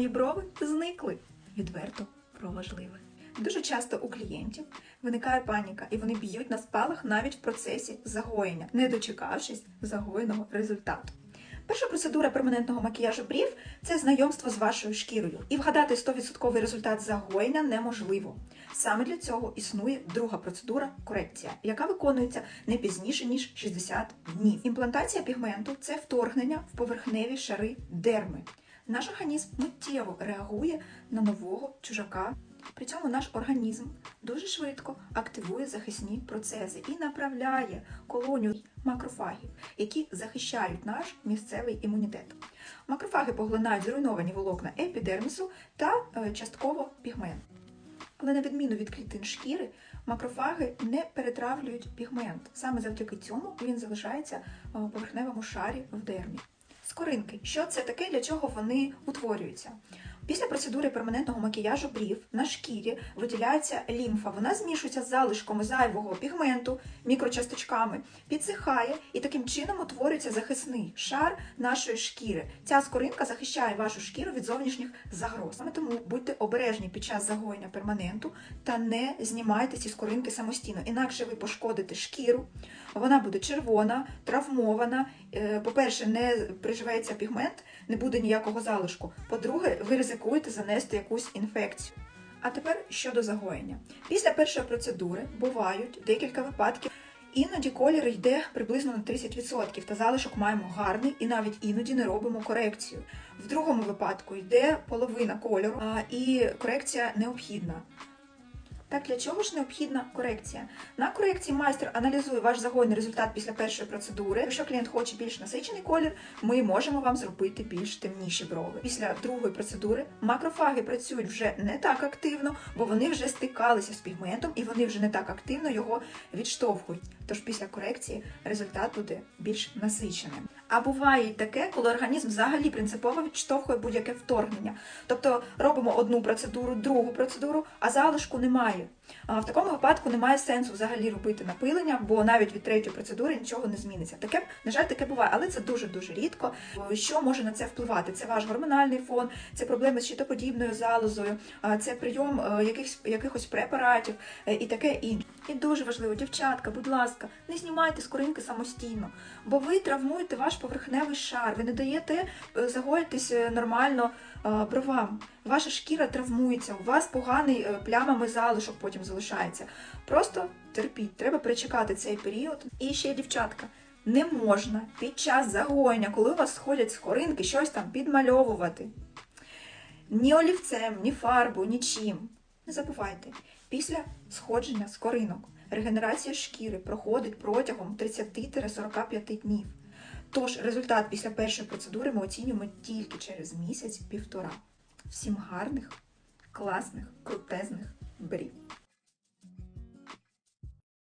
Мої брови зникли. Відверто про важливе. Дуже часто у клієнтів виникає паніка, і вони б'ють на спалах навіть в процесі загоєння, не дочекавшись загоєного результату. Перша процедура перманентного макіяжу брів це знайомство з вашою шкірою. І вгадати 100% результат загоєння неможливо. Саме для цього існує друга процедура корекція, яка виконується не пізніше ніж 60 днів. Імплантація пігменту це вторгнення в поверхневі шари дерми. Наш організм миттєво реагує на нового чужака. При цьому наш організм дуже швидко активує захисні процеси і направляє колонію макрофагів, які захищають наш місцевий імунітет. Макрофаги поглинають зруйновані волокна епідермісу та е, частково пігмент. Але на відміну від клітин шкіри, макрофаги не перетравлюють пігмент. Саме завдяки цьому він залишається е, в поверхневому шарі в дермі. Скоринки. Що це таке, для чого вони утворюються? Після процедури перманентного макіяжу брів на шкірі виділяється лімфа. Вона змішується з залишками зайвого пігменту, мікрочасточками, підсихає і таким чином утворюється захисний шар нашої шкіри. Ця скоринка захищає вашу шкіру від зовнішніх загроз. Саме тому будьте обережні під час загоєння перманенту та не знімайте ці скоринки самостійно, інакше ви пошкодите шкіру. Вона буде червона, травмована. Е, По-перше, не приживеться пігмент, не буде ніякого залишку. По-друге, ви ризикуєте занести якусь інфекцію. А тепер щодо загоєння. Після першої процедури бувають декілька випадків. Іноді колір йде приблизно на 30%, та залишок маємо гарний і навіть іноді не робимо корекцію. В другому випадку йде половина кольору, і корекція необхідна. Так для чого ж необхідна корекція? На корекції майстер аналізує ваш загальний результат після першої процедури. Якщо клієнт хоче більш насичений колір, ми можемо вам зробити більш темніші брови. Після другої процедури макрофаги працюють вже не так активно, бо вони вже стикалися з пігментом і вони вже не так активно його відштовхують. Тож після корекції результат буде більш насиченим. А буває й таке, коли організм взагалі принципово відштовхує будь-яке вторгнення. Тобто робимо одну процедуру, другу процедуру, а залишку немає. А В такому випадку немає сенсу взагалі робити напилення, бо навіть від третьої процедури нічого не зміниться. Таке, на жаль, таке буває, але це дуже дуже рідко. Що може на це впливати? Це ваш гормональний фон, це проблеми з щитоподібною залозою, це прийом е, якихось, якихось препаратів е, і таке інше. І дуже важливо, дівчатка, будь ласка, не знімайте скоринки самостійно, бо ви травмуєте ваш поверхневий шар, ви не даєте е, загоїтись нормально бровам. Ваша шкіра травмується, у вас поганий плямами залишок потім залишається. Просто терпіть, треба перечекати цей період. І ще, дівчатка, не можна під час загоєння, коли у вас сходять скоринки, щось там підмальовувати. Ні олівцем, ні фарбою, нічим. Не забувайте, після сходження скоринок регенерація шкіри проходить протягом 30-45 днів. Тож результат після першої процедури ми оцінюємо тільки через місяць-півтора. Всім гарних, класних, крутезних брів!